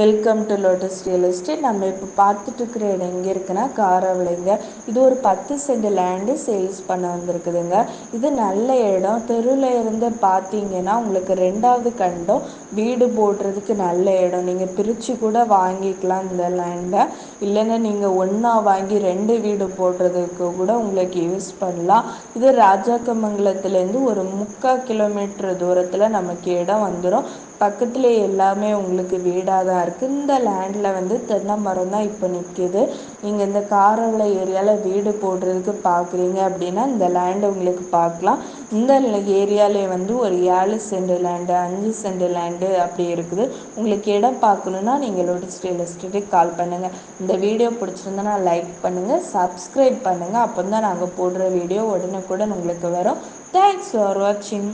Welcome to Lotus real estate நம்ம இப்போ பார்த்துட்டு இருக்கிற இடம் எங்கே இருக்குன்னா காரவளைங்க. இது ஒரு பத்து சென்ட் லேண்டு சேல்ஸ் பண்ண வந்திருக்குதுங்க. இது நல்ல இடம். தெருவில் இருந்து பார்த்தீங்கன்னா உங்களுக்கு ரெண்டாவது கண்டம். வீடு போடுறதுக்கு நல்ல இடம். நீங்கள் பிரித்து கூட வாங்கிக்கலாம் இந்த லேண்டை இல்லைன்னா நீங்கள் ஒன்றா வாங்கி ரெண்டு வீடு போடுறதுக்கு கூட உங்களுக்கு யூஸ் பண்ணலாம். இது ராஜாக்கமங்கலத்துலேருந்து ஒரு முக்கால் கிலோமீட்டர் தூரத்தில் நமக்கு இடம் வந்துடும் பக்கத்தில் எல்லாமே உங்களுக்கு வீடாக தான் இருக்குது இந்த லேண்டில் வந்து தென்னை மரம் தான் இப்போ நிற்கிது நீங்கள் இந்த காரவளை ஏரியாவில் வீடு போடுறதுக்கு பார்க்குறீங்க அப்படின்னா இந்த லேண்டை உங்களுக்கு பார்க்கலாம் இந்த ஏரியாவிலே வந்து ஒரு ஏழு சென்ட் லேண்டு அஞ்சு சென்ட் லேண்டு அப்படி இருக்குது. உங்களுக்கு இடம் பார்க்கணுன்னா நீங்கள் லோட்டஸ் ரியல் எஸ்டேட்டுக்கு கால் பண்ணுங்கள் இந்த வீடியோ பிடிச்சிருந்தனா லைக் பண்ணுங்கள் சப்ஸ்கிரைப் பண்ணுங்கள் அப்போ தான் நாங்கள் போடுற வீடியோ உடனுக்குடன் உங்களுக்கு வரும். தேங்க்ஸ் ஃபார் வாட்சிங்